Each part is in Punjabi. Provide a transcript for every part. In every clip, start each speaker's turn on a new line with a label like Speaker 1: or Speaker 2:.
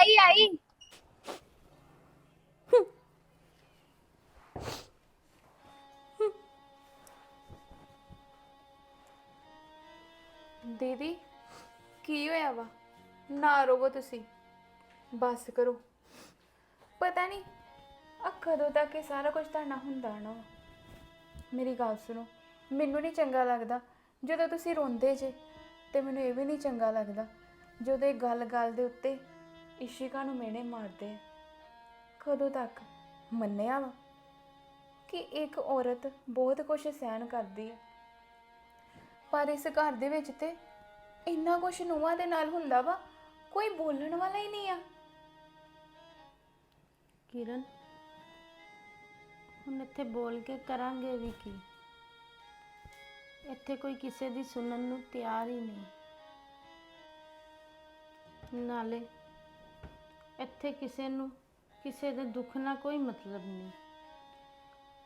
Speaker 1: ਆਈ ਆਈ।
Speaker 2: ਦੀਦੀ, ਕੀ ਹੋਇਆ ਵਾ? ਨਾ ਰੋਵੋ ਤੁਸੀਂ। ਬਸ ਕਰੋ। ਪਤਾ ਨਹੀਂ ਆ ਕਦੋਂ ਤੱਕ ਇਹ ਸਾਰਾ ਕੁਝ ਤੁਹਾਡਾ ਹੁੰਦਾ ਨਾ ਮੇਰੀ ਗੱਲ ਸੁਣੋ, ਮੈਨੂੰ ਨਹੀਂ ਚੰਗਾ ਲੱਗਦਾ ਜਦੋਂ ਤੁਸੀਂ ਰੋਂਦੇ ਜੇ, ਤੇ ਮੈਨੂੰ ਇਹ ਵੀ ਨਹੀਂ ਚੰਗਾ ਲੱਗਦਾ ਜਦੋਂ ਇਹ ਗੱਲ-ਗੱਲ ਦੇ ਉੱਤੇ ਇਸ਼ਿਕਾ ਨੂੰ ਮੇਨੇ ਮਾਰਦੇ ਕਦੋਂ ਤੱਕ? ਮੰਨਿਆ ਵਾ ਕਿ ਇੱਕ ਔਰਤ ਬਹੁਤ ਕੁਝ ਸਹਿਣ ਕਰਦੀ ਹੈ ਪਰ ਇਸ ਘਰ ਦੇ ਵਿੱਚ ਤੇ ਇੰਨਾ ਕੁਝ ਨੂੰਹਾਂ ਦੇ ਨਾਲ ਹੁੰਦਾ ਵਾ, ਕੋਈ ਬੋਲਣ ਵਾਲਾ ਹੀ ਨਹੀਂ ਆ।
Speaker 3: ਕਿਰਨ, ਹੁਣ ਇੱਥੇ ਬੋਲ ਕੇ ਕਰਾਂਗੇ ਵੀ ਕੀ? ਇੱਥੇ ਕੋਈ ਕਿਸੇ ਦੀ ਸੁਣਨ ਨੂੰ ਤਿਆਰ ਹੀ ਨਹੀਂ। ਨਾਲੇ ਇੱਥੇ ਕਿਸੇ ਨੂੰ, ਕਿਸੇ ਦੇ ਦੁੱਖ ਨਾਲ ਕੋਈ ਮਤਲਬ ਨਹੀਂ।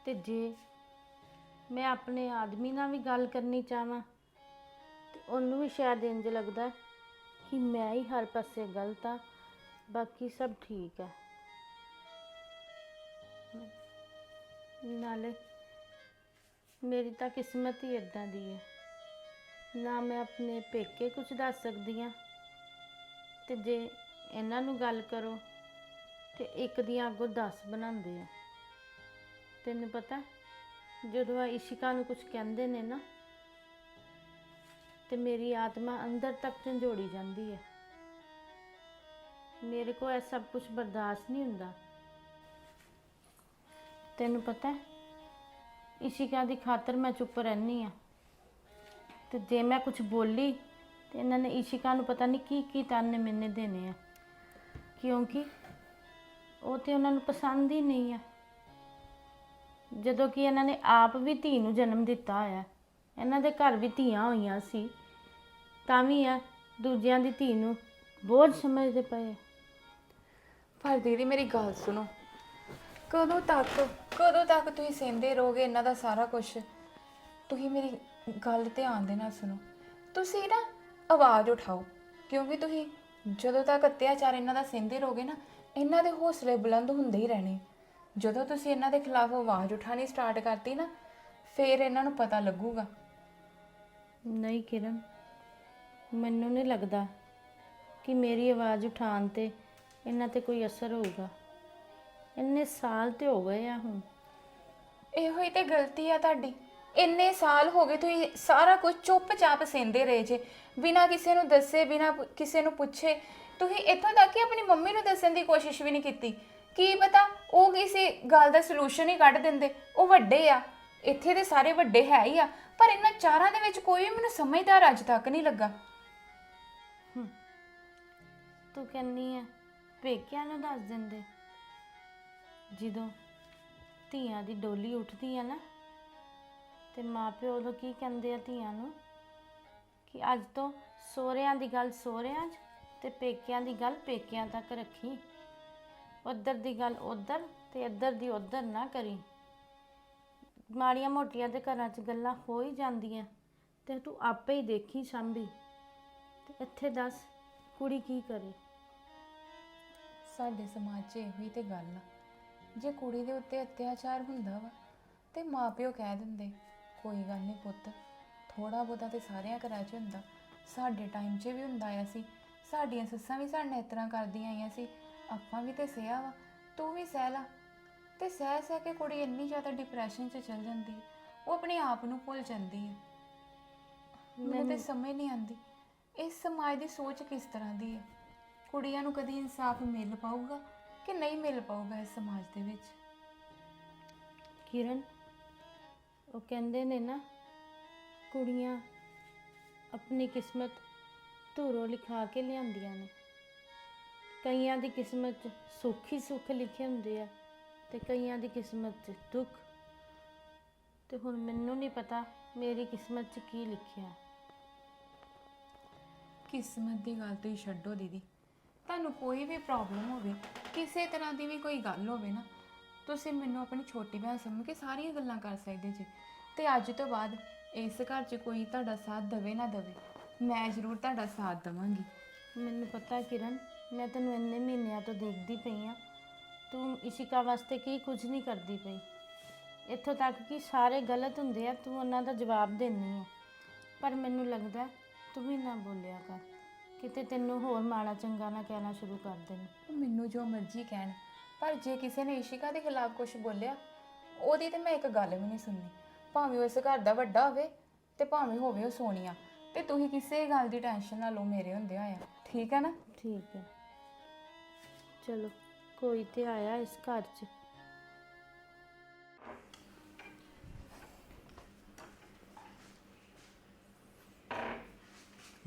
Speaker 3: ਤੇ ਜੇ ਮੈਂ ਆਪਣੇ ਆਦਮੀ ਨਾਲ ਵੀ ਗੱਲ ਕਰਨੀ ਚਾਹਾਂ, ਤੇ ਉਹਨੂੰ ਵੀ ਸ਼ਾਇਦ ਇੰਜ ਲੱਗਦਾ ਕਿ ਮੈਂ ਹੀ ਹਰ ਪਾਸੇ ਗਲਤ ਆ ਬਾਕੀ ਸਭ ਠੀਕ ਹੈ। ਨਾਲੇ ਮੇਰੀ ਤਾਂ ਕਿਸਮਤ ਹੀ ਇਦਾਂ ਦੀ ਹੈ। ਨਾ ਮੈਂ ਆਪਣੇ ਪੇਕੇ ਕੁਝ ਦੱਸ ਸਕਦੀ ਆ ਤੇ ਜੇ ਇਹਨਾਂ ਨੂੰ ਗੱਲ ਕਰੋ ਤੇ ਇੱਕ ਦੀਆਂ ਅੱਗੋਂ 10 ਬਣਾਉਂਦੇ ਆ। ਤੈਨੂੰ ਪਤਾ ਜਦੋਂ ਆ ਇਸ਼ਿਕਾ ਨੂੰ ਕੁਝ ਕਹਿੰਦੇ ਨੇ ਨਾ ਤੇ ਮੇਰੀ ਆਤਮਾ ਅੰਦਰ ਤੱਕ ਝੰਜੋੜੀ ਜਾਂਦੀ ਹੈ ਮੇਰੇ ਕੋ ਇਹ ਸਭ ਕੁਝ ਬਰਦਾਸ਼ਤ ਨਹੀਂ ਹੁੰਦਾ। ਤੈਨੂੰ ਪਤਾ ਹੈ, ਇਸ਼ਿਕਾ ਦੀ ਖਾਤਰ ਮੈਂ ਚੁੱਪ ਰਹਿਨੀ ਆ। ਤੇ ਜੇ ਮੈਂ ਕੁਝ ਬੋਲੀ ਤੇ ਇਹਨਾਂ ਨੇ ਇਸ਼ਿਕਾ ਨੂੰ ਪਤਾ ਨਹੀਂ ਕੀ ਕੀ ਤਾਨੇ ਮੈਨੇ ਦੇਣੇ ਆ। ਕਿਉਂਕਿ ਉਹ ਤੇ ਉਹਨਾਂ ਨੂੰ ਪਸੰਦ ਹੀ ਨਹੀਂ ਆ ਜਦੋਂ ਕਿ ਇਹਨਾਂ ਨੇ ਆਪ ਵੀ ਧੀ ਨੂੰ ਜਨਮ ਦਿੱਤਾ ਹੋਇਆ ਹੈ। ਇਹਨਾਂ ਦੇ ਘਰ ਵੀ ਧੀਆਂ ਹੋਈਆਂ ਸੀ, ਤਾਂ ਵੀ ਆ ਦੂਜਿਆਂ ਦੀ ਧੀ ਨੂੰ ਬੋਝ ਸਮਝਦੇ ਪਏ ਆ।
Speaker 2: ਪਰ ਦੀਦੀ ਮੇਰੀ ਗੱਲ ਸੁਣੋ, ਕਦੋਂ ਤੱਕ ਕਦੋਂ ਤੱਕ ਤੁਸੀਂ ਸਹਿੰਦੇ ਰਹੋਗੇ ਇਹਨਾਂ ਦਾ ਸਾਰਾ ਕੁਝ ਤੁਸੀਂ ਮੇਰੀ ਗੱਲ ਧਿਆਨ ਦੇ ਨਾਲ ਸੁਣੋ ਤੁਸੀਂ ਨਾ ਆਵਾਜ਼ ਉਠਾਓ, ਕਿਉਂਕਿ ਤੁਸੀਂ ਜਦੋਂ ਤੱਕ ਅਤਿਆਚਾਰ ਇਹਨਾਂ ਦਾ ਸਹਿੰਦੇ ਰਹੋਗੇ ਨਾ ਇਹਨਾਂ ਦੇ ਹੌਸਲੇ ਬੁਲੰਦ ਹੁੰਦੇ ਹੀ ਰਹਿਣੇ। ਜਦੋਂ ਤੁਸੀਂ ਇਹਨਾਂ ਦੇ ਖਿਲਾਫ ਆਵਾਜ਼ ਉਠਾਣੀ ਸਟਾਰਟ ਕਰਤੀ ਨਾ ਫਿਰ ਇਹਨਾਂ ਨੂੰ ਪਤਾ ਲੱਗੂਗਾ।
Speaker 3: ਨਹੀਂ ਕਿਰਨ ਮੈਨੂੰ ਨਹੀਂ ਲੱਗਦਾ ਕਿ ਮੇਰੀ ਆਵਾਜ਼ ਉਠਾਉਣ ਤੇ ਇਹਨਾਂ ਤੇ ਕੋਈ ਅਸਰ ਹੋਊਗਾ। ਇੰਨੇ ਸਾਲ ਤੇ ਹੋ ਗਏ ਆ ਹੁਣ।
Speaker 2: ਇਹੋ ਹੀ ਤੇ ਗਲਤੀ ਆ ਤੁਹਾਡੀ। ਇੰਨੇ ਸਾਲ ਹੋ ਗਏ ਤੁਸੀਂ ਸਾਰਾ ਕੁਝ ਚੁੱਪਚਾਪ ਸਹਿੰਦੇ ਰਹੇ ਜੇ। ਬਿਨਾਂ ਕਿਸੇ ਨੂੰ ਦੱਸੇ, ਬਿਨਾਂ ਪੁ- ਕਿਸੇ ਨੂੰ ਪੁੱਛੇ, ਤੁਸੀਂ ਇੱਥੋਂ ਤੱਕ ਕਿ ਆਪਣੀ ਮੰਮੀ ਨੂੰ ਦੱਸਣ ਦੀ ਕੋਸ਼ਿਸ਼ ਵੀ ਨਹੀਂ ਕੀਤੀ। ਕੀ ਪਤਾ ਉਹ ਕਿਸੇ ਗੱਲ ਦਾ ਸੋਲੂਸ਼ਨ ਹੀ ਕੱਢ ਦਿੰਦੇ। ਉਹ ਵੱਡੇ ਆ। ਇੱਥੇ ਦੇ ਸਾਰੇ ਵੱਡੇ ਹੈ ਹੀ ਆ। ਪਰ ਇਹਨਾਂ ਚਾਰਾਂ ਦੇ ਵਿੱਚ ਕੋਈ ਵੀ ਮੈਨੂੰ ਸਮਝਦਾਰ ਅੱਜ ਤੱਕ ਨਹੀਂ ਲੱਗਾ।
Speaker 3: ਤੂੰ ਕਹਿੰਨੀ ਆ, ਪੇਕਿਆਂ ਨੂੰ ਦੱਸ ਦਿੰਦੇ। ਜਦੋਂ ਧੀਆਂ ਦੀ ਡੋਲੀ ਉੱਠਦੀ ਆ ਨਾ ਤੇ ਮਾਪਿਓ ਉਦੋਂ ਕੀ ਕਹਿੰਦੇ ਆ ਧੀਆਂ ਨੂੰ? ਕਿ ਅੱਜ ਤੋਂ ਸੋਹਰਿਆਂ ਦੀ ਗੱਲ ਸੋਹਰਿਆਂ 'ਚ ਤੇ ਪੇਕਿਆਂ ਦੀ ਗੱਲ ਪੇਕਿਆਂ ਤੱਕ ਰੱਖੀ। ਉੱਧਰ ਦੀ ਗੱਲ ਉੱਧਰ ਤੇ ਇੱਧਰ ਦੀ ਉੱਧਰ ਨਾ ਕਰੀ। ਮਾੜੀਆਂ ਮੋਟੀਆਂ ਦੇ ਘਰਾਂ 'ਚ ਗੱਲਾਂ ਹੋ ਹੀ ਜਾਂਦੀਆਂ ਤੇ ਤੂੰ ਆਪੇ ਹੀ ਦੇਖੀ ਸਾਂਭੀ। ਤੇ ਇੱਥੇ ਦੱਸ, ਕੁੜੀ ਕੀ ਕਰੇ?
Speaker 2: ਸਾਡੇ ਸਮਾਜ 'ਚ ਇਹੋ ਹੀ ਤੇ ਗੱਲ ਆ। ਜੇ ਕੁੜੀ ਦੇ ਉੱਤੇ ਅਤਿਆਚਾਰ ਹੁੰਦਾ ਵਾ ਤੇ ਮਾਪਿਓ ਕਹਿ ਦਿੰਦੇ। ਕੋਈ ਗੱਲ ਨਹੀਂ ਪੁੱਤ। ਥੋੜਾ ਬਹੁਤਾ ਤੇ ਸਾਰਿਆਂ ਘਰਾਂ 'ਚ ਹੁੰਦਾ। ਸਾਡੇ ਟਾਈਮ 'ਚ ਵੀ ਹੁੰਦਾ ਆ ਸੀ। ਸਾਡੀਆਂ ਸੱਸਾਂ ਵੀ ਸਾਡੇ ਨਾਲ ਇਸ ਤਰ੍ਹਾਂ ਕਰਦੀਆਂ ਆਈਆਂ ਸੀ। ਆਪਾਂ ਵੀ ਤੇ ਸਹਿਆ ਵਾ। ਤੂੰ ਵੀ ਸਹਿ ਲਾ। ਤੇ ਸਹਿ ਸਹਿ ਕੇ ਕੁੜੀ ਇੰਨੀ ਜ਼ਿਆਦਾ ਡਿਪਰੈਸ਼ਨ 'ਚ ਚਲ ਜਾਂਦੀ। ਹੈ। ਉਹ ਆਪਣੇ ਆਪ ਨੂੰ ਭੁੱਲ ਜਾਂਦੀ ਹੈ ਮੈਨੂੰ ਤੇ ਸਮਝ ਨਹੀਂ ਆਉਂਦੀ। ਇਸ ਸਮਾਜ ਦੀ ਸੋਚ ਕਿਸ ਤਰ੍ਹਾਂ ਦੀ ਹੈ ਕੁੜੀਆਂ ਨੂੰ ਕਦੀ ਇਨਸਾਫ ਮਿਲ ਪਾਊਗਾ ਕਿ ਨਹੀਂ ਮਿਲ ਪਾਊਗਾ ਇਸ ਸਮਾਜ ਦੇ ਵਿੱਚ?
Speaker 3: ਕਿਰਨ ਉਹ ਕਹਿੰਦੇ ਨੇ ਨਾ, ਕੁੜੀਆਂ ਆਪਣੀ ਕਿਸਮਤ ਧੂਰੋਂ ਲਿਖਾ ਕੇ ਲਿਆਂਦੀਆਂ ਨੇ। ਕਈਆਂ ਦੀ ਕਿਸਮਤ 'ਚ ਸੁੱਖ ਹੀ ਸੁੱਖ ਲਿਖੇ ਹੁੰਦੇ ਆ ਤੇ ਕਈਆਂ ਦੀ ਕਿਸਮਤ 'ਚ ਦੁੱਖ। ਤੇ ਹੁਣ ਮੈਨੂੰ ਨਹੀਂ ਪਤਾ ਮੇਰੀ ਕਿਸਮਤ 'ਚ ਕੀ ਲਿਖਿਆ।
Speaker 2: ਕਿਸਮਤ ਦੀ ਗੱਲ ਤੁਸੀਂ ਛੱਡੋ ਦੀਦੀ। ਤੁਹਾਨੂੰ ਕੋਈ ਵੀ ਪ੍ਰੋਬਲਮ ਹੋਵੇ, ਕਿਸੇ ਤਰ੍ਹਾਂ ਦੀ ਵੀ ਕੋਈ ਗੱਲ ਹੋਵੇ ਨਾ ਤੁਸੀਂ ਮੈਨੂੰ ਆਪਣੀ ਛੋਟੀ ਭੈਣ ਸਮਝ ਕੇ ਸਾਰੀਆਂ ਗੱਲਾਂ ਕਰ ਸਕਦੇ ਜੀ। ਤੇ ਅੱਜ ਤੋਂ ਬਾਅਦ ਇਸ ਘਰ 'ਚ ਕੋਈ ਤੁਹਾਡਾ ਸਾਥ ਦੇਵੇ ਨਾ ਦੇਵੇ ਮੈਂ ਜ਼ਰੂਰ ਤੁਹਾਡਾ ਸਾਥ ਦੇਵਾਂਗੀ।
Speaker 3: ਮੈਨੂੰ ਪਤਾ ਕਿਰਨ ਮੈਂ ਤੈਨੂੰ ਇੰਨੇ ਮਹੀਨਿਆਂ ਤੋਂ ਦੇਖਦੀ ਪਈ ਆ। ਤੂੰ ਇਸ਼ਿਕਾ ਵਾਸਤੇ ਕੀ ਕੁਝ ਨਹੀਂ ਕਰਦੀ ਪਈ। ਇੱਥੋਂ ਤੱਕ ਕਿ ਸਾਰੇ ਗਲਤ ਹੁੰਦੇ ਆ ਤੂੰ ਉਹਨਾਂ ਦਾ ਜਵਾਬ ਦੇਣੀ ਆ। ਪਰ ਮੈਨੂੰ ਲੱਗਦਾ ਤੂੰ ਵੀ ਨਾ ਬੋਲਿਆ ਕਰ। ਕਿਤੇ ਤੈਨੂੰ ਹੋਰ ਮਾੜਾ ਚੰਗਾ ਨਾ ਕਹਿਣਾ ਸ਼ੁਰੂ ਕਰ ਦੇਣ
Speaker 2: ਮੈਨੂੰ ਜੋ ਮਰਜ਼ੀ ਕਹਿਣ ਪਰ ਜੇ ਕਿਸੇ ਨੇ ਇਸ਼ਿਕਾ ਦੇ ਖਿਲਾਫ ਕੁਝ ਬੋਲਿਆ ਉਹਦੀ ਤੇ ਮੈਂ ਇੱਕ ਗੱਲ ਵੀ ਨਹੀਂ ਸੁਣਨੀ। ਭਾਵੇਂ ਉਹ ਇਸ ਘਰ ਦਾ ਵੱਡਾ ਹੋਵੇ ਤੇ ਭਾਵੇਂ ਹੋਵੇ ਉਹ ਸੋਨੀਆ ਤੇ ਤੁਸੀਂ ਕਿਸੇ ਗੱਲ ਦੀ ਟੈਨਸ਼ਨ ਨਾ ਲਓ ਮੇਰੇ ਹੁੰਦੇ ਆ। ਠੀਕ ਹੈ ਨਾ?
Speaker 3: ਠੀਕ ਹੈ। ਚਲੋ ਕੋਈ ਤੇ ਆਇਆ ਇਸ ਘਰ 'ਚ।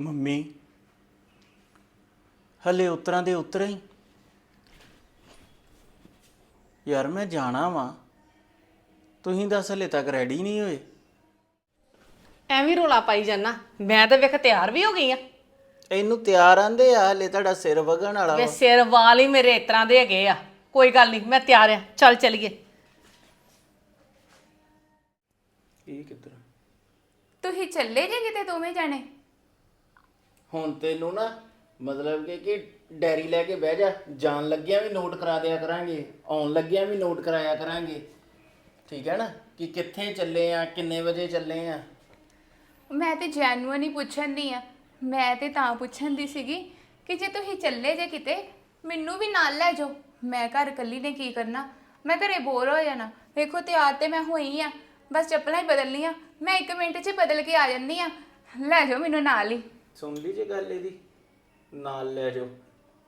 Speaker 1: ਮੰਮੀ ਹਲੇ ਉਤਰਾਂ ਦੇ ਉਤਰ ਹੀ? ਯਾਰ ਮੈਂ ਜਾਣਾ ਵਾਂ। ਤੁਸੀਂ ਦੱਸ ਹਲੇ ਤੱਕ ਰੈਡੀ ਨਹੀਂ ਹੋਏ।
Speaker 4: ਐਵੇਂ ਰੋਲਾ ਪਾਈ ਜਾਨਾ। ਮੈਂ ਤਾਂ ਵੇਖ ਤਿਆਰ ਵੀ ਹੋ ਗਈ ਆ।
Speaker 1: ਇਹਨੂੰ ਤਿਆਰ ਆਂਦੇ ਆ ਹਲੇ ਤੁਹਾਡਾ ਸਿਰ ਵਗਣ ਵਾਲਾ
Speaker 4: ਵੇ।
Speaker 1: ਵਾ
Speaker 4: ਸਿਰ ਵਾਲ ਹੀ ਮੇਰੇ ਇਸ ਤਰ੍ਹਾਂ ਦੇ ਹੈਗੇ ਆ। ਕੋਈ ਗੱਲ ਨਹੀਂ ਮੈਂ ਤਿਆਰ ਆ। ਚੱਲ ਚਲੀਏ।
Speaker 1: ਇਹ ਕਿੱਧਰ
Speaker 2: ਤੁਸੀਂ ਚੱਲੇ ਜੇ ਕਿਤੇ ਦੋਵੇਂ ਜਾਣੇ?
Speaker 1: ਹੁਣ ਤੈਨੂੰ ਨਾ ਮਤਲਬ ਕਿ ਕਿ ਡੈਰੀ ਲੈ ਕੇ ਬਹਿ ਜਾ। ਜਾਣ ਲੱਗਿਆ ਵੀ ਨੋਟ ਕਰਾ ਦਿਆ ਕਰਾਂਗੇ। ਆਉਣ ਲੱਗਿਆ ਵੀ ਨੋਟ ਕਰਾਇਆ ਕਰਾਂਗੇ। ਠੀਕ ਹੈ ਨਾ? ਕਿ ਕਿੱਥੇ ਚੱਲੇ ਆ ਕਿੰਨੇ ਵਜੇ ਚੱਲੇ ਆ?
Speaker 2: ਮੈਂ ਤੇ ਜੈਨੂਅਨ ਹੀ ਪੁੱਛਣ ਦੀ ਆ। ਮੈਂ ਤੇ ਤਾਂ ਪੁੱਛਣ ਦੀ ਸੀਗੀ ਕਿ ਜੇ ਤੁਸੀਂ ਚੱਲੇ ਜੇ ਕਿਤੇ ਮੈਨੂੰ ਵੀ ਨਾਲ ਲੈ ਜਾਓ। ਮੈਂ ਘਰ ਇਕੱਲੀ ਨੇ ਕੀ ਕਰਨਾ? ਮੈਂ ਘਰੇ ਬੋਰ ਹੋ ਜਾਣਾ। ਵੇਖੋ ਤਿਆਰ ਤੇ ਮੈਂ ਹੋਈ ਆ। ਬਸ ਚੱਪਲਾਂ ਹੀ ਬਦਲਣੀਆਂ। ਮੈਂ 1 ਮਿੰਟ 'ਚ ਬਦਲ ਕੇ ਆ ਜੰਨੀ ਆ। ਲੈ ਜਾਓ ਮੈਨੂੰ ਨਾਲ ਹੀ।
Speaker 1: ਸੁਣ ਲਈ ਜੇ ਗੱਲ ਇਹਦੀ। ਨਾਲ ਲੈ ਜਾਓ।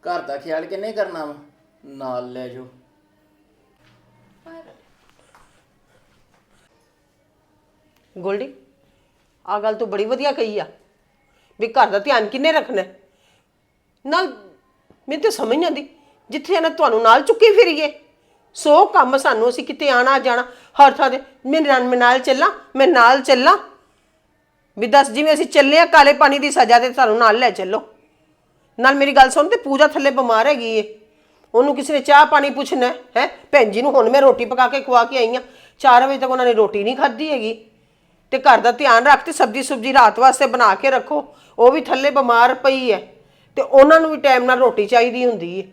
Speaker 1: ਘਰ ਦਾ ਖਿਆਲ ਕਿੰਨੇ ਕਰਨਾ ਵਾ? ਨਾਲ ਲੈ ਜਾਓ।
Speaker 2: ਪਰ
Speaker 5: ਗੋਲਡੀ ਆ ਗੱਲ ਤੂੰ ਬੜੀ ਵਧੀਆ ਕਹੀ ਆ, ਵੀ ਘਰ ਦਾ ਧਿਆਨ ਕਿੰਨੇ ਰੱਖਣਾ ਹੈ? ਨਾਲ ਮੈਨੂੰ ਤੇ ਸਮਝ ਨਹੀਂ ਆਉਂਦੀ, ਜਿੱਥੇ ਇਹਨਾਂ ਤੁਹਾਨੂੰ ਨਾਲ ਚੁੱਕੀ ਫਿਰੀਏ। ਸੋ ਕੰਮ ਸਾਨੂੰ ਅਸੀਂ ਕਿਤੇ ਆਣਾ ਜਾਣਾ, ਹਰ ਥਾਂ ਤੇ ਮੇਰੇ ਨਾਲ ਮੈਂ ਨਾਲ ਚੱਲਾਂ, ਮੈਂ ਨਾਲ ਚੱਲਾਂ। ਵੀ ਦੱਸ ਜਿਵੇਂ ਅਸੀਂ ਚੱਲੇ ਆ, ਕਾਲੇ ਪਾਣੀ ਦੀ ਸਜ਼ਾ ਤੇ ਸਾਨੂੰ ਨਾਲ ਲੈ ਚੱਲੋ। ਨਾਲ ਮੇਰੀ ਗੱਲ ਸੁਣ ਤੇ ਪੂਜਾ ਥੱਲੇ ਬਿਮਾਰ ਹੈਗੀ ਏ। ਉਹਨੂੰ ਕਿਸੇ ਨੇ ਚਾਹ ਪਾਣੀ ਪੁੱਛਣਾ ਹੈ? ਹੈਂ? ਭੈਣ ਜੀ ਨੂੰ ਹੁਣ ਮੈਂ ਰੋਟੀ ਪਕਾ ਕੇ ਖਵਾ ਕੇ ਆਈ ਆ। 4 ਵਜੇ ਤੱਕ ਉਹਨਾਂ ਨੇ ਰੋਟੀ ਨਹੀਂ ਖਾਧੀ ਹੈਗੀ। ਤੇ ਘਰ ਦਾ ਧਿਆਨ ਰੱਖ ਤੇ ਸਬਜ਼ੀ ਸੁਬਜੀ ਰਾਤ ਵਾਸਤੇ ਬਣਾ ਕੇ ਰੱਖੋ। ਉਹ ਵੀ ਥੱਲੇ ਬਿਮਾਰ ਪਈ ਹੈ ਤੇ ਉਹਨਾਂ ਨੂੰ ਵੀ ਟਾਈਮ ਨਾਲ ਰੋਟੀ ਚਾਹੀਦੀ ਹੁੰਦੀ ਹੈ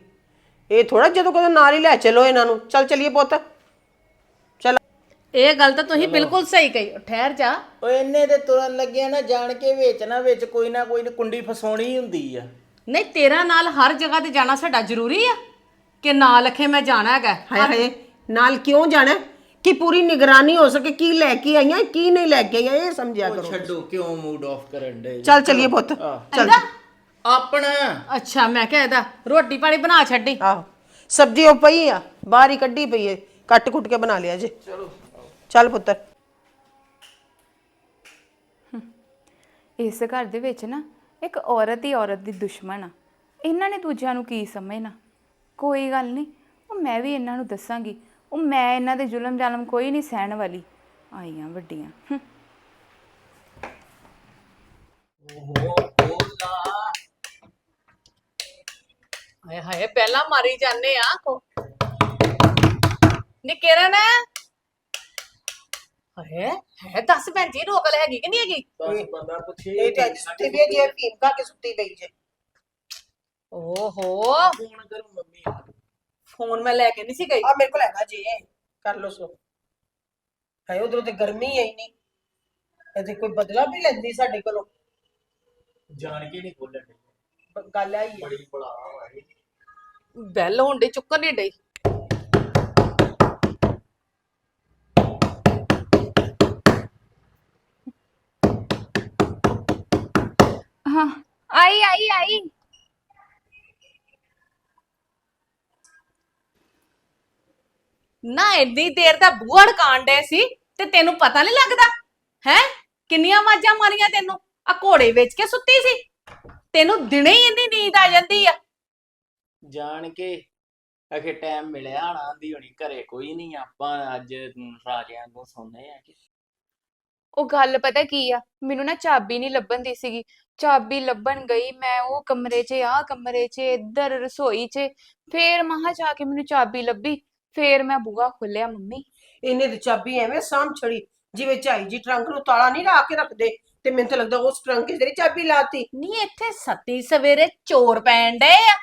Speaker 5: ਇਹ ਥੋੜਾ ਜਦੋਂ ਕਦੋਂ ਨਾਲ ਹੀ ਲੈ ਚਲੋ ਇਹਨਾਂ ਨੂੰ। ਚੱਲ ਚਲੀਏ ਪੁੱਤ। ਚੱਲ।
Speaker 4: ਇਹ ਗੱਲ ਤਾਂ ਤੁਸੀਂ ਬਿਲਕੁਲ ਸਹੀ ਕਹੀ। ਠਹਿਰ ਜਾ।
Speaker 1: ਓਏ ਇੰਨੇ ਤੇ ਤੁਰਨ ਲੱਗਿਆ ਨਾ ਜਾਣ ਕੇ ਵਿੱਚ ਨਾ ਵਿੱਚ ਕੋਈ ਨਾ ਕੋਈ ਨਾ ਕੁੰਡੀ ਫਸਾਉਣੀ ਹੁੰਦੀ ਆ।
Speaker 4: ਨਹੀਂ ਤੇਰਾ ਨਾਲ ਹਰ ਜਗ੍ਹਾ ਤੇ ਜਾਣਾ ਸਾਡਾ ਜ਼ਰੂਰੀ ਆ ਕਿ ਨਾਲ ਅਖੇ ਮੈਂ ਜਾਣਾ ਹੈਗਾ।
Speaker 5: ਹਾਏ ਹਾਏ ਨਾਲ ਕਿਉਂ ਜਾਣਾ? ਹੈ? ਕਿ ਪੂਰੀ ਨਿਗਰਾਨੀ ਹੋ ਸਕੇ ਕੀ ਲੈ ਕੇ ਆਈਆਂ ਕੀ ਨਹੀਂ ਲੈ ਕੇ ਆਈਆਂ ਇਹ ਸਮਝਿਆ ਕਰੋ।
Speaker 1: ਛੱਡੋ ਕਿਉਂ ਮੂਡ ਆਫ ਕਰਨ ਦੇ
Speaker 5: ਚੱਲ ਚਲੀਏ ਪੁੱਤ ਚੱਲ।
Speaker 1: ਆਪਣਾ।
Speaker 4: ਅੱਛਾ ਮੈਂ ਕਿਹਾ ਇਹਦਾ ਰੋਟੀ ਪਾਣੀ ਬਣਾ ਛੱਡੀ।
Speaker 5: ਆਹੋ ਸਬਜ਼ੀ ਉਹ ਪਈ ਆ ਬਾਹਰ ਹੀ ਕੱਢੀ ਪਈ ਹੈ ਕੱਟ ਕੁੱਟ ਕੇ ਬਣਾ ਲਿਆ ਜੇ। ਚਲੋ। ਚੱਲ ਪੁੱਤਰ
Speaker 2: ਇਸ ਘਰ ਦੇ ਵਿੱਚ ਨਾ ਇੱਕ ਔਰਤ ਹੀ ਔਰਤ ਦੀ ਦੁਸ਼ਮਣ ਆ। ਇਹਨਾਂ ਨੇ ਦੂਜਿਆਂ ਨੂੰ ਕੀ ਸਮਝਣਾ? ਕੋਈ ਗੱਲ ਨਹੀਂ ਉਹ ਮੈਂ ਵੀ ਇਹਨਾਂ ਨੂੰ ਦੱਸਾਂਗੀ। ਉਹ ਮੈਂ ਇਹਨਾਂ ਦੇ ਜ਼ੁਲਮ ਜ਼ਾਲਮ ਕੋਈ ਨਹੀਂ ਸਹਿਣ ਵਾਲੀ। ਆਈਆਂ ਵੱਡੀਆਂ। ਹੂੰ।
Speaker 4: ਹਾਏ ਹਾਏ ਪਹਿਲਾਂ ਮਾਰੀ ਜਾਂਦੇ ਆ। ਨੀ ਕਿਰਨ। ਹਾਏ ਹੈ ਦੱਸ ਭੈਣ ਜੀ ਰੋਕ ਲੈ ਹੈਗੀ ਕਿ ਨਹੀਂ ਹੈਗੀ?
Speaker 1: ਬਸ ਬੰਦਾ ਪੁੱਛੇ
Speaker 5: ਇਹ ਤੇ ਅੱਜ ਸੁੱਤੀ ਵੀ ਜੇ ਭੀਮ ਕਾ ਕੇ ਸੁੱਤੀ ਪਈ ਜੇ।
Speaker 4: ਓਹੋ।
Speaker 1: ਫੋਨ ਕਰੂੰ ਮੰਮੀ
Speaker 4: ਫੋਨ ਮੈਂ ਲੈ ਕੇ ਨਹੀਂ ਸੀ ਗਈ।
Speaker 5: ਆ ਮੇਰੇ ਕੋਲ ਹੈਗਾ ਜੇ। ਕਰ ਲੋ ਸੋ। ਹੈ ਉਧਰੋਂ ਤੇ ਗਰਮੀ ਹੈ ਹੀ ਨਹੀਂ ਇਹਦੇ ਕੋਈ ਬਦਲਾ ਵੀ ਲੈਂਦੀ ਸਾਡੇ ਕੋਲੋਂ।
Speaker 1: ਜਾਣ ਕੇ ਨਹੀਂ ਖੋਲਣ
Speaker 5: ਗੱਲ ਆਈ ਹੈ।
Speaker 1: ਬੜੀ ਬੜਾ ਹੈ
Speaker 4: ਬੈਲ ਹੋਣ ਦੀ ਚੁੱਕਣ ਨਹੀਂ ਡਈ।
Speaker 2: ਆਈ ਆਈ ਆਈ।
Speaker 4: ਨਾ ਇੰਨੀ ਦੇਰ ਦਾ ਬੂਹਾ ਡੇ ਸੀ ਤੇ ਤੈਨੂੰ ਪਤਾ ਨਹੀਂ ਲੱਗਦਾ? ਹੈ? ਕਿੰਨੀਆਂ ਆਵਾਜ਼ਾਂ ਮਾਰੀਆਂ ਤੈਨੂੰ? ਆ ਘੋੜੇ ਵੇਚ ਕੇ ਸੁੱਤੀ ਸੀ। ਤੈਨੂੰ ਦਿਨੇ ਹੀ ਇੰਨੀ ਨੀਂਦ ਆ ਜਾਂਦੀ ਆ।
Speaker 1: ਜਾਣ ਕੇ ਅਖੇ ਟਾਈਮ ਮਿਲਿਆ ਹਣਾ ਆਂਦੀ ਹੋਣੀ ਘਰੇ ਕੋਈ ਨਹੀਂ ਆਪਾਂ ਅੱਜ ਰਾਜਿਆਂ ਨੂੰ ਸੌਂਦੇ ਆ। ਕਿ
Speaker 2: ਉਹ ਗੱਲ ਪਤਾ ਕੀ ਆ? ਮੈਨੂੰ ਨਾ ਚਾਬੀ ਨਹੀਂ ਲੱਭਣ ਦੀ ਸੀਗੀ। ਚਾਬੀ ਲੱਭਣ ਗਈ ਮੈਂ ਉਹ ਕਮਰੇ 'ਚ ਆ ਕਮਰੇ 'ਚ ਇੱਧਰ ਰਸੋਈ 'ਚ ਫੇਰ ਮਹਾ ਜਾ ਕੇ ਮੈਨੂੰ ਚਾਬੀ ਲੱਭੀ ਫੇਰ ਮੈਂ ਬੂਹਾ ਖੋਲਿਆ ਮੰਮੀ।
Speaker 5: ਇਹਨੇ ਤੇ ਚਾਬੀ ਐਵੇਂ ਸਾਂਭ ਛੜੀ ਜਿਵੇਂ ਝਾਈ ਜੀ ਟਰੰਕ ਨੂੰ ਤਾਲਾ ਨਹੀਂ ਲਾ ਕੇ ਰੱਖਦੇ ਤੇ ਮੈਨੂੰ ਤਾਂ ਲੱਗਦਾ ਉਸ ਟਰੰਕ 'ਚ ਤੇਰੀ ਚਾਬੀ ਲਾਤੀ
Speaker 4: ਨਹੀਂ ਇੱਥੇ ਸੱਤੀ ਸਵੇਰੇ ਚੋਰ ਪੈਣ ਡੇ ਆ।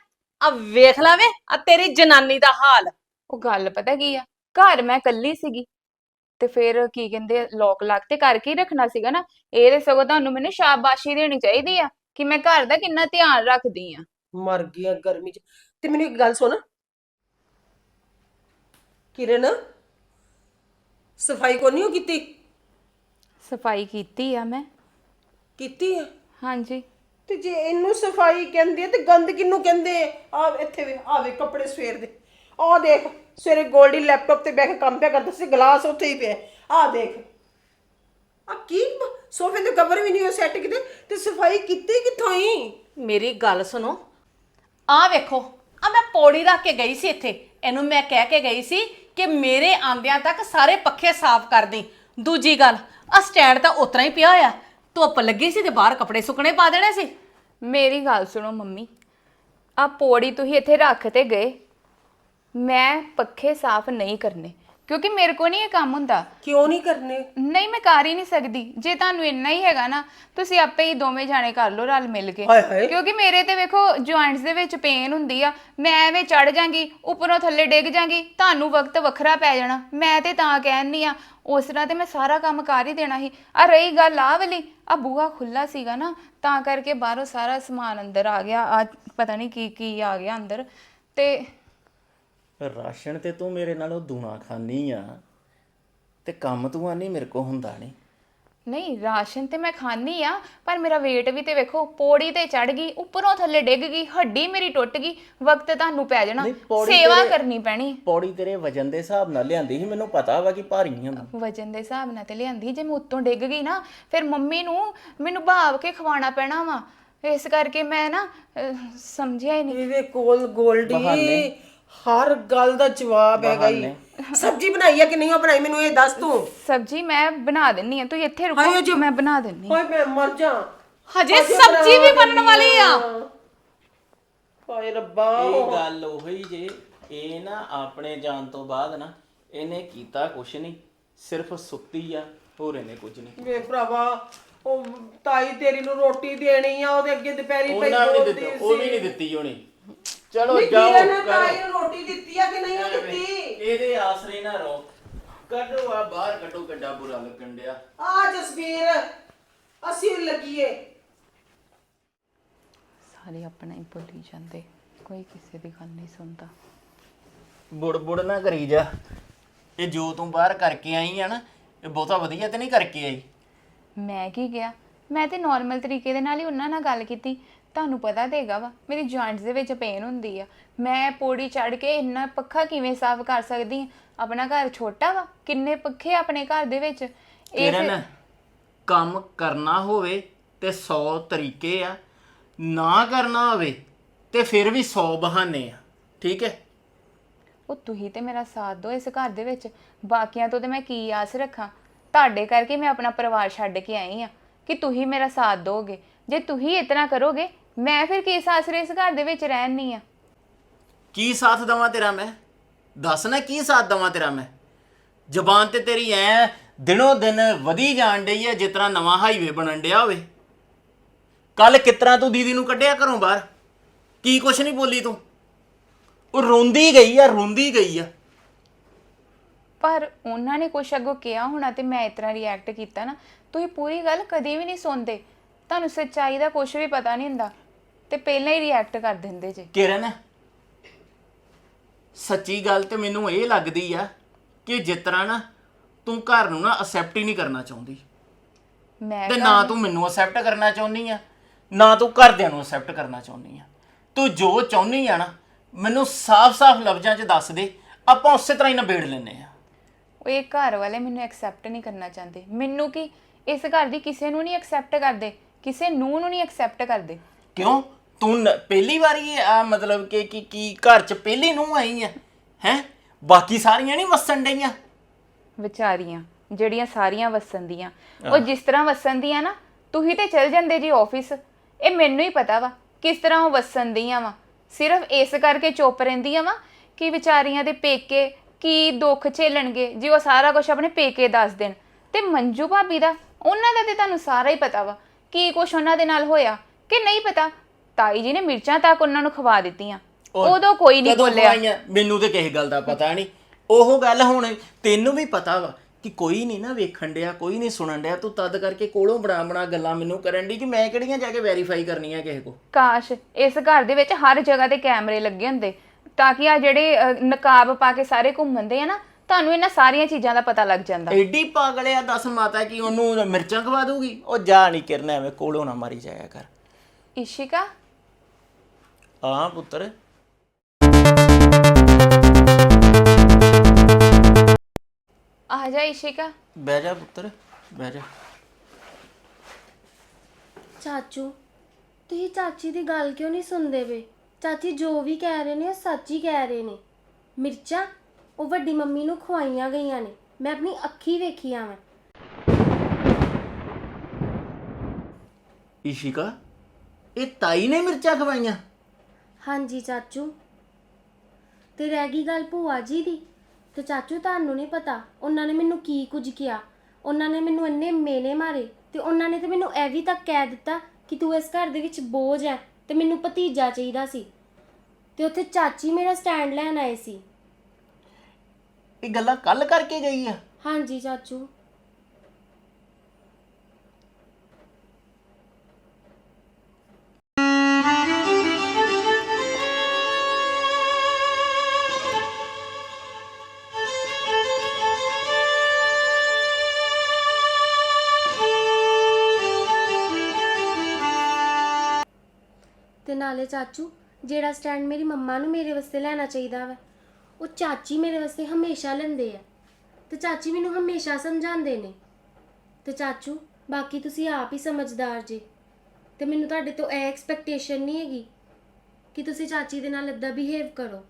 Speaker 4: ਆ ਵੇਖ ਲਾਵੇ ਆ ਤੇਰੀ ਜਨਾਨੀ ਦਾ ਹਾਲ।
Speaker 2: ਉਹ ਗੱਲ ਪਤਾ ਕੀ ਆ? ਘਰ ਮੈਂ ਇਕੱਲੀ ਸੀਗੀ ਤੇ ਫਿਰ ਕੀ ਕਹਿੰਦੇ ਲੋਕ ਲੱਗ ਤੇ ਕਰਕੇ ਹੀ ਰੱਖਣਾ ਸੀਗਾ ਨਾ। ਇਹ ਤੇ ਸਗੋਂ ਤੁਹਾਨੂੰ ਮੈਨੂੰ ਸ਼ਾਬਾਸ਼ੀ ਦੇਣੀ ਚਾਹੀਦੀ ਆ ਕਿ ਮੈਂ ਘਰ ਦਾ ਕਿੰਨਾ ਧਿਆਨ ਰੱਖਦੀ ਆ।
Speaker 5: ਮਰ ਗਿਆ ਗਰਮੀ ਚ। ਤੇ ਮੈਨੂੰ ਇੱਕ ਗੱਲ ਸੁਣ। ਕਿਰਨ ਸਫ਼ਾਈ ਕੋ ਨਹੀਂ ਕੀਤੀ?
Speaker 2: ਸਫ਼ਾਈ ਕੀਤੀ ਆ ਮੈਂ।
Speaker 5: ਕੀਤੀ ਹੈ
Speaker 2: ਹਾਂਜੀ।
Speaker 5: ਤੇ ਜੇ ਇਹਨੂੰ ਸਫ਼ਾਈ ਕਹਿੰਦੇ ਆ ਤੇ ਗੰਦ ਕਿਹਨੂੰ ਕਹਿੰਦੇ ਆ? ਆ ਇੱਥੇ ਵੇ ਆ ਵੇ ਕੱਪੜੇ ਸਵੇਰ ਦੇ। ਆ ਦੇਖ। ਸਵੇਰੇ ਗੋਲਡੀ ਲੈਪਟਾਪ ਤੇ ਬੈਠ ਕੇ ਕੰਮ ਪਿਆ ਕਰਦਾ ਸੀ ਗਲਾਸ ਉੱਥੇ ਹੀ ਪਿਆ ਆ ਦੇਖ। ਆ ਕੀ ਸੋਫੇ ਦੇ ਕਵਰ ਵੀ ਨਹੀਂ ਹੋ ਸੈੱਟ ਕਿਤੇ ਤੇ ਸਫ਼ਾਈ ਕੀਤੀ ਕਿੱਥੋਂ ਹੀ
Speaker 4: ਮੇਰੀ ਗੱਲ ਸੁਣੋ। ਆ ਵੇਖੋ ਆ ਮੈਂ ਪੌੜੀ ਰੱਖ ਕੇ ਗਈ ਸੀ ਇੱਥੇ। ਇਹਨੂੰ ਮੈਂ ਕਹਿ ਕੇ ਗਈ ਸੀ ਕਿ ਮੇਰੇ ਆਂਦਿਆਂ ਤੱਕ ਸਾਰੇ ਪੱਖੇ ਸਾਫ਼ ਕਰ ਦੇ ਦੂਜੀ ਗੱਲ ਆ ਸਟੈਂਡ ਤਾਂ ਉਤਰਾ ਹੀ ਪਿਆ ਆ ਧੁੱਪ ਲੱਗੀ ਸੀ ਤੇ ਬਾਹਰ ਕੱਪੜੇ ਸੁੱਕਣੇ ਪਾ ਦੇਣੇ ਸੀ।
Speaker 2: ਮੇਰੀ ਗੱਲ ਸੁਣੋ ਮੰਮੀ। ਆ ਪੌੜੀ ਤੁਸੀਂ ਇੱਥੇ ਰੱਖ ਤੇ ਗਏ। ਮੈਂ ਪੱਖੇ ਸਾਫ਼ ਨਹੀਂ ਕਰਨੇ ਕਿਉਂਕਿ ਮੇਰੇ ਕੋ ਨਹੀਂ ਇਹ ਕੰਮ ਹੁੰਦਾ।
Speaker 5: ਕਿਉਂ ਨਹੀਂ ਕਰਨੇ?
Speaker 2: ਨਹੀਂ ਮੈਂ ਕਰ ਹੀ ਨਹੀਂ ਸਕਦੀ। ਜੇ ਤੁਹਾਨੂੰ ਇੰਨਾ ਹੀ ਹੈਗਾ ਨਾ ਤੁਸੀਂ ਆਪੇ ਹੀ ਦੋਵੇਂ ਜਾਣੇ ਕਰ ਲਓ ਰਲ ਮਿਲ ਕੇ।
Speaker 5: ਹਾਏ ਹਾਏ।
Speaker 2: ਕਿਉਂਕਿ ਮੇਰੇ ਤੇ ਵੇਖੋ ਜੁਆਇੰਟਸ ਦੇ ਵਿੱਚ ਪੇਨ ਹੁੰਦੀ ਆ। ਮੈਂ ਐਵੇਂ ਚੜ ਜਾਂਗੀ ਉੱਪਰੋਂ ਥੱਲੇ ਡਿੱਗ ਜਾਂਗੀ ਤੁਹਾਨੂੰ ਵਕਤ ਵੱਖਰਾ ਪੈ ਜਾਣਾ। ਮੈਂ ਤੇ ਤਾਂ ਕਹਿੰਨੀ ਆ ਉਸ ਤਰ੍ਹਾਂ ਤੇ ਮੈਂ ਸਾਰਾ ਕੰਮ ਕਰ ਹੀ ਦੇਣਾ ਸੀ। ਆ ਰਹੀ ਗੱਲ ਆ ਵਾਲੀ ਆ ਬੂਹਾ ਖੁੱਲਾ ਸੀਗਾ ਨਾ ਤਾਂ ਕਰਕੇ ਬਾਹਰੋਂ ਸਾਰਾ ਸਮਾਨ ਅੰਦਰ ਆ ਗਿਆ ਆ ਪਤਾ ਨਹੀਂ ਕੀ ਕੀ ਆ ਗਿਆ ਅੰਦਰ। ਤੇ
Speaker 1: ਰਾਸ਼ਨ ਤੇ ਤੂੰ ਮੇਰੇ ਨਾਲੋਂ ਦੂਣਾ ਖਾਨੀ ਆ ਤੇ ਕੰਮ ਤੂੰ ਆਨੀ ਮੇਰੇ ਕੋ ਹੁੰਦਾ ਨਹੀਂ
Speaker 2: ਨਹੀਂ ਰਾਸ਼ਨ ਤੇ ਮੈਂ ਖਾਣੀ ਆ ਪਰ ਮੇਰਾ weight ਵੀ ਤੇ ਵੇਖੋ ਪੌੜੀ ਤੇ ਚੜ ਗਈ ਉੱਪਰੋਂ ਥੱਲੇ ਡਿੱਗ ਗਈ ਹੱਡੀ ਮੇਰੀ ਟੁੱਟ ਗਈ ਵਕਤ ਤੁਹਾਨੂੰ ਪੈ ਜਾਣਾ
Speaker 1: ਨਹੀਂ, ਪੌੜੀ
Speaker 2: ਸੇਵਾ
Speaker 1: ਤੇਰੇ-
Speaker 2: ਕਰਨੀ ਪੈਣੀ
Speaker 1: ਪੌੜੀ ਤੇਰੇ ਵਜਨ ਦੇ ਹਿਸਾਬ ਨਾਲ ਲਿਆਂਦੀ ਸੀ ਮੈਨੂੰ ਪਤਾ ਵਾ ਕਿ ਭਾਰੀ ਆ।
Speaker 2: ਵਜਨ ਦੇ ਹਿਸਾਬ ਨਾਲ ਤੇ ਲਿਆਂਦੀ ਜੇ ਮੈਂ ਉੱਤੋਂ ਡਿੱਗ ਗਈ ਨਾ ਫਿਰ ਮੰਮੀ ਨੂੰ ਮੈਨੂੰ ਭਾਵ ਕੇ ਖਵਾਉਣਾ ਪੈਣਾ ਵਾ ਇਸ ਕਰਕੇ ਮੈਂ ਨਾ ਅਹ, ਸਮਝਿਆ ਹੀ ਨਹੀਂ
Speaker 5: ਇਹਦੇ ਕੋਲ ਗੋਲਡੀ
Speaker 1: ਬਹਾਨੇ।
Speaker 5: ਹਰ ਗੱਲ ਦਾ ਜਵਾਬ ਹੈਗਾ ਹੀ ਸਬਜ਼ੀ ਬਣਾਈ ਆ ਕਿ ਨਹੀਂ ਉਹ ਬਣਾਈ? ਮੈਨੂੰ ਇਹ ਦੱਸ ਤੂੰ।
Speaker 2: ਸਬਜੀ ਮੈਂ ਬਣਾ ਦਿੰਨੀ ਆ। ਤੁਸੀਂ ਇੱਥੇ
Speaker 5: ਹਾਏ
Speaker 2: ਰੁਕੋ
Speaker 5: ਜੋ-
Speaker 2: ਮੈਂ ਬਣਾ ਦਿੰਨੀ
Speaker 5: ਹਾਏ ਮੈਂ ਮਰ ਜਾ।
Speaker 4: ਹਜੇ ਸਬਜ਼ੀ ਵੀ ਬਣਨ ਵਾਲੀ ਆ।
Speaker 5: ਹਾਏ ਰੱਬਾ।
Speaker 1: ਇਹ ਗੱਲ ਉਹੀ ਜੇ ਇਹ ਨਾ ਆਪਣੇ ਜਾਣ ਤੋਂ ਬਾਅਦ ਨਾ ਇਹਨੇ ਕੀਤਾ ਕੁਛ ਨਹੀਂ। ਸਿਰਫ ਸੁੱਤੀ ਆ ਹੋਰ ਇਹਨੇ ਕੁਝ ਨਹੀਂ।
Speaker 5: ਵੇ ਭਰਾਵਾ ਉਹ ਤਾਈ ਤੇਰੀ ਨੂੰ ਰੋਟੀ ਦੇਣੀ ਆ ਉਹਦੇ ਅੱਗੇ ਦੁਪਹਿਰੀ ਪਈ
Speaker 1: ਉਹਨਾਂ ਵੀ ਨਹੀਂ
Speaker 5: ਬੋਲਦੀ
Speaker 1: ਦਿੱਤੀ ਉਹ ਵੀ ਨਹੀਂ ਦਿੱਤੀ ਹੋਣੀ। ਚਲੋ
Speaker 5: ਨਹੀਂ
Speaker 1: ਜਾਓ
Speaker 5: ਕਿਰਨ ਨੇ
Speaker 1: ਕਰੋ।
Speaker 5: ਤਾਈ ਨੂੰ ਰੋਟੀ ਦਿੱਤੀ ਆ ਕਿ ਨਹੀਂ ਉਹ ਦਿੱਤੀ?
Speaker 1: ਇਹਦੇ ਆਸਰੇ ਨਾ ਰਹੋ। ਕੱਢੋ ਆ ਬਾਹਰ ਕੱਢੋ ਕਿੱਡਾ ਬੁਰਾ ਲੱਗਣ ਡਿਆ।
Speaker 5: ਆ ਜਸਵੀਰ ਅਸੀਂ ਲੱਗੀਏ।
Speaker 2: ਸਾਰੇ ਆਪਣਾ ਹੀ ਭੁੱਲੀ ਜਾਂਦੇ ਕੋਈ ਕਿਸੇ ਦੀ ਗੱਲ ਨਹੀਂ ਸੁਣਦਾ।
Speaker 1: ਬੁੜ ਬੁੜ ਨਾ ਕਰੀ ਜਾ। ਇਹ ਜੋ ਤੂੰ ਬਾਹਰ ਕਰਕੇ ਆਈ ਆ ਨਾ ਇਹ ਬਹੁਤਾ ਵਧੀਆ ਤੇ ਨਹੀਂ ਕਰਕੇ ਆਈ।
Speaker 2: ਮੈਂ ਕੀ ਗਿਆ ਮੈਂ ਤੇ ਨਾਰਮਲ ਤਰੀਕੇ ਦੇ ਨਾਲ ਹੀ ਉਹਨਾਂ ਨਾਲ ਗੱਲ ਕੀਤੀ। ਤੁਹਾਨੂੰ ਪਤਾ ਦੇਗਾ ਵਾ ਮੇਰੀ ਜੁਆਇੰਟਸ ਦੇ ਵਿੱਚ ਪੇਨ ਹੁੰਦੀ ਆ। ਮੈਂ ਪੌੜੀ ਚੜ ਕੇ ਇੰਨਾ ਪੱਖਾ ਕਿਵੇਂ ਸਾਫ਼ ਕਰ ਸਕਦੀ ਹਾਂ ਆਪਣਾ ਘਰ ਛੋਟਾ ਵਾ ਕਿੰਨੇ ਪੱਖੇ ਆਪਣੇ ਘਰ ਦੇ ਵਿੱਚ? ਇਹ ਫਿਰ-
Speaker 1: ਕਿਰਨ ਕੰਮ ਕਰਨਾ ਹੋਵੇ ਤੇ 100 ਤਰੀਕੇ ਆ ਨਾ ਕਰਨਾ ਹੋਵੇ ਤੇ ਫਿਰ ਵੀ 100 ਬਹਾਨੇ ਆ ਠੀਕ ਹੈ?
Speaker 2: ਉਹ ਤੁਸੀਂ ਤੇ ਮੇਰਾ ਸਾਥ ਦਿਓ ਇਸ ਘਰ ਦੇ ਵਿੱਚ। ਬਾਕੀਆਂ ਤੋਂ ਤੇ ਮੈਂ ਕੀ ਆਸ ਰੱਖਾਂ? ਤੁਹਾਡੇ ਕਰਕੇ ਮੈਂ ਆਪਣਾ ਪਰਿਵਾਰ ਛੱਡ ਕੇ ਆਈ ਆ। ਕਿ ਤੁਸੀਂ ਮੇਰਾ ਸਾਥ ਦੋਗੇ। ਜੇ ਤੁਸੀਂ ਇਤਨਾ ਕਰੋਗੇ ਮੈਂ ਫਿਰ ਕਿਸ ਆਸਰੇ ਇਸ ਘਰ ਦੇ ਵਿੱਚ ਰਹਿਣੀ ਆ?
Speaker 1: ਕੀ ਸਾਥ ਦਵਾਂ ਤੇਰਾ ਮੈਂ? ਦੱਸ ਨਾ ਕੀ ਸਾਥ ਦਵਾਂ ਤੇਰਾ ਮੈਂ? ਜ਼ਬਾਨ ਤੇ ਤੇਰੀ ਐ ਦਿਨੋ ਦਿਨ ਵਧੀ ਜਾਣ ਡਈ ਐ ਜਿਸ ਤਰ੍ਹਾਂ ਨਵਾਂ ਹਾਈਵੇ ਬਣਨ ਡਿਆ ਹੋਵੇ। ਕੱਲ ਕਿਤਰਾ ਤੂੰ ਦੀਦੀ ਨੂੰ ਕੱਢਿਆ ਘਰੋਂ ਬਾਹਰ? ਕੀ ਕੁਛ ਨਹੀਂ ਬੋਲੀ ਤੂੰ? ਉਹ ਰੋਂਦੀ ਗਈ ਆ ਰੋਂਦੀ ਗਈ ਆ।
Speaker 2: ਪਰ ਉਹਨਾਂ ਨੇ ਕੁਛ ਅੱਗੋਂ ਕਿਹਾ ਹੋਣਾ ਤੇ ਮੈਂ ਇਤਨਾ ਰਿਐਕਟ ਕੀਤਾ ਨਾ। ਤੁਸੀਂ ਪੂਰੀ ਗੱਲ ਕਦੀ ਵੀ ਨਹੀਂ ਸੁਣਦੇ। ਤੁਹਾਨੂੰ ਸੱਚਾਈ ਦਾ ਕੁਝ ਵੀ ਪਤਾ ਨਹੀਂ ਹੁੰਦਾ। ਤੇ ਪਹਿਲਾਂ ਹੀ ਰਿਐਕਟ ਕਰ ਦਿੰਦੇ ਜੇ।
Speaker 1: ਕਿਰਨ ਸੱਚੀ ਗੱਲ ਤੇ ਮੈਨੂੰ ਇਹ ਲੱਗਦੀ ਆ ਕਿ ਜਿਸ ਤਰ੍ਹਾਂ ਨਾ ਤੂੰ ਘਰ ਨੂੰ ਨਾ ਅਸੈਪਟ ਹੀ ਨਹੀਂ ਕਰਨਾ ਚਾਹੁੰਦੀ।
Speaker 2: ਮੈਂ
Speaker 1: ਤੇ ਨਾ ਤੂੰ ਮੈਨੂੰ ਅਸੈਪਟ ਕਰਨਾ ਚਾਹੁੰਦੀ ਆ ਨਾ ਤੂੰ ਘਰਦਿਆਂ ਨੂੰ ਅਸੈਪਟ ਕਰਨਾ ਚਾਹੁੰਦੀ ਆ। ਤੂੰ ਜੋ ਚਾਹੁੰਦੀ ਆ ਨਾ ਮੈਨੂੰ ਸਾਫ਼-ਸਾਫ਼ ਲਫ਼ਜ਼ਾਂ 'ਚ ਦੱਸ ਦੇ ਆਪਾਂ ਉਸੇ ਤਰ੍ਹਾਂ ਹੀ ਨਿਬੇੜ ਲੈਨੇ ਆ।
Speaker 2: ਉਹ ਇਹ ਘਰ ਵਾਲੇ ਮੈਨੂੰ ਐਕਸੈਪਟ ਨਹੀਂ ਕਰਨਾ ਚਾਹੁੰਦੇ। ਮੈਨੂੰ ਕੀ ਇਸ ਘਰ ਦੀ ਕਿਸੇ ਨੂੰ ਨਹੀਂ ਐਕਸੈਪਟ ਕਰਦੇ ਕਿਸੇ ਨੂੰ ਨੂੰ ਨਹੀਂ ਐਕਸੈਪਟ ਕਰਦੇ।
Speaker 1: ਕਿਉਂ? ਤੂੰ ਨ- ਪਹਿਲੀ ਵਾਰੀ ਆ ਮਤਲਬ ਕਿ ਕੀ ਕੀ ਘਰ 'ਚ ਪਹਿਲੀ ਨੂੰ ਆਈ ਆ ਹੈ? ਬਾਕੀ ਸਾਰੀਆਂ ਨਹੀਂ ਵਸਣ ਡਈਆਂ?
Speaker 2: ਵਿਚਾਰੀਆਂ ਜਿਹੜੀਆਂ ਸਾਰੀਆਂ ਵਸਣ ਦੀਆਂ। ਉਹ ਜਿਸ ਤਰ੍ਹਾਂ ਵਸਣ ਦੀਆਂ ਨਾ ਤੁਸੀਂ ਤੇ ਚਲ ਜਾਂਦੇ ਜੀ ਆਫਿਸ ਇਹ ਮੈਨੂੰ ਹੀ ਪਤਾ ਵਾ ਕਿਸ ਤਰ੍ਹਾਂ ਉਹ ਵਸਣ ਦੀਆਂ ਵਾ। ਸਿਰਫ ਇਸ ਕਰਕੇ ਚੁੱਪ ਰਹਿੰਦੀਆਂ ਵਾ ਕਿ ਵਿਚਾਰੀਆਂ ਦੇ ਪੇਕੇ ਕੀ ਦੁੱਖ ਝੇਲਣਗੇ ਜੇ ਉਹ ਸਾਰਾ ਕੁਝ ਆਪਣੇ ਪੇਕੇ ਦੱਸ ਦੇਣ। ਤੇ ਮੰਜੂ ਭਾਬੀ ਦਾ ਉਹਨਾਂ ਦਾ ਤੇ ਤੁਹਾਨੂੰ ਸਾਰਾ ਹੀ ਪਤਾ ਵਾ। ਕੀ ਕੁਝ ਉਹਨਾਂ ਦੇ ਨਾਲ ਹੋਇਆ ਕਿ ਨਹੀਂ ਪਤਾ? ਤਾਈ ਜੀ ਨੇ ਮਿਰਚਾਂ ਤੱਕ ਉਹਨਾਂ ਨੂੰ ਖਵਾ ਦਿੱਤੀਆਂ। ਉਦੋਂ ਕੋਈ ਨਹੀਂ
Speaker 1: ਕਦੋਂ
Speaker 2: ਬੋਲਿਆ।
Speaker 1: ਖਵਾਈਆਂ? ਮੈਨੂੰ ਤੇ ਕਿਸੇ ਗੱਲ ਦਾ ਪਤਾ ਨਹੀਂ। ਉਹ ਗੱਲ ਹੁਣ ਤੈਨੂੰ ਵੀ ਪਤਾ ਵਾ ਕਿ ਕੋਈ ਨਹੀਂ ਨਾ ਵੇਖਣ ਡਿਆ ਕੋਈ ਨਹੀਂ ਸੁਣਨ ਡਿਆ। ਤੂੰ ਤਦ ਕਰਕੇ ਕੋਲੋਂ ਬਣਾ ਬਣਾ ਗੱਲਾਂ ਮੈਨੂੰ ਕਰਨ ਦੀ ਕਿ ਮੈਂ ਕਿਹੜੀਆਂ ਜਾ ਕੇ ਵੈਰੀਫਾਈ ਕਰਨੀਆਂ ਕਿਸੇ ਕੋ
Speaker 2: ਕਾਸ਼ ਇਸ ਘਰ ਦੇ ਵਿੱਚ ਹਰ ਜਗ੍ਹਾ ਤੇ ਕੈਮਰੇ ਲੱਗੇ ਹੁੰਦੇ ਤਾਂ ਕਿ ਆ ਜਿਹੜੇ ਅ, ਨਕਾਬ ਪਾ ਕੇ ਸਾਰੇ ਘੁੰਮਦੇ ਆ ਨਾ ਤੁਹਾਨੂੰ ਇਹਨਾਂ ਸਾਰੀਆਂ ਚੀਜ਼ਾਂ ਦਾ ਪਤਾ ਲੱਗ ਜਾਂਦਾ।
Speaker 1: ਐਡੀ ਪਾਗਲ ਆ ਦੱਸ ਮਾਤਾ ਕਿ ਉਹਨੂੰ ਮਿਰਚਾਂ ਖਵਾ ਦੂਗੀ ਉਹ ਜਾ ਨਹੀਂ ਕਰਨਾ ਐਵੇਂ ਕੋਲੋਂ ਨਾ ਮਾਰੀ ਜਾਇਆ ਕਰ।
Speaker 2: ਇਸ਼ਿਕਾ
Speaker 1: ਹਾਂ ਪੁੱਤਰ।
Speaker 2: ਆ ਜਾ ਇਸ਼ਿਕਾ।
Speaker 1: ਬਹਿ ਜਾ ਪੁੱਤਰ ਬਹਿ ਜਾ।
Speaker 6: ਚਾਚੂ ਤੁਸੀਂ ਚਾਚੀ ਦੀ ਗੱਲ ਕਿਉਂ ਨਹੀਂ ਸੁਣਦੇ ਵੇ? ਚਾਚੀ ਜੋ ਵੀ ਕਹਿ ਰਹੇ ਨੇ ਉਹ ਸੱਚ ਹੀ ਕਹਿ ਰਹੇ ਨੇ। ਮਿਰਚਾਂ ਉਹ ਵੱਡੀ ਮੰਮੀ ਨੂੰ ਖਵਾਈਆਂ ਗਈਆਂ ਨੇ। ਮੈਂ ਆਪਣੀ ਅੱਖੀ ਵੇਖੀਆਂ ਮੈਂ
Speaker 1: ਇਸ਼ਿਕਾ ਇਹ ਤਾਈ ਨੇ ਮਿਰਚਾਂ ਖਵਾਈਆਂ?
Speaker 6: ਹਾਂਜੀ ਚਾਚੂ। ਤੇ ਰਹਿ ਗਈ ਗੱਲ ਭੂਆ ਜੀ ਦੀ? ਤੇ ਚਾਚੂ ਤੁਹਾਨੂੰ ਨਹੀਂ ਪਤਾ ਉਹਨਾਂ ਨੇ ਮੈਨੂੰ ਕੀ ਕੁਝ ਕਿਹਾ? ਉਹਨਾਂ ਨੇ ਮੈਨੂੰ ਇੰਨੇ ਮੇਨੇ ਮਾਰੇ ਤੇ ਉਹਨਾਂ ਨੇ ਤੇ ਮੈਨੂੰ ਇਹ ਵੀ ਤੱਕ ਕਹਿ ਦਿੱਤਾ ਕਿ ਤੂੰ ਇਸ ਘਰ ਦੇ ਵਿੱਚ ਬੋਝ ਹੈ ਤੇ ਮੈਨੂੰ ਭਤੀਜਾ ਚਾਹੀਦਾ ਸੀ। ਤੇ ਉੱਥੇ ਚਾਚੀ ਮੇਰਾ ਸਟੈਂਡ ਲੈਣ ਆਏ ਸੀ।
Speaker 1: ਇਹ ਗੱਲਾਂ ਕੱਲ ਕਰਕੇ ਗਈ ਆ?
Speaker 6: ਹਾਂਜੀ ਚਾਚੂ। ਤੇ ਚਾਚੂ, ਜਿਹੜਾ ਸਟੈਂਡ ਮੇਰੀ ਮੰਮਾ ਨੂੰ ਮੇਰੇ ਵਾਸਤੇ ਲੈਣਾ ਚਾਹੀਦਾ ਵਾ, ਉਹ ਚਾਚੀ ਮੇਰੇ ਵਾਸਤੇ ਹਮੇਸ਼ਾ ਲੈਂਦੇ ਆ। ਤੇ ਚਾਚੀ ਮੈਨੂੰ ਹਮੇਸ਼ਾ ਸਮਝਾਉਂਦੇ ਨੇ। ਤੇ ਚਾਚੂ, ਬਾਕੀ ਤੁਸੀਂ ਆਪ ਹੀ ਸਮਝਦਾਰ ਜੇ। ਤੇ ਮੈਨੂੰ ਤੁਹਾਡੇ ਤੋਂ ਇਹ ਐਕਸਪੈਕਟੇਸ਼ਨ ਨਹੀਂ ਹੈਗੀ ਕਿ ਤੁਸੀਂ ਚਾਚੀ ਦੇ ਨਾਲ ਇਦਾਂ ਬਿਹੇਵ ਕਰੋ।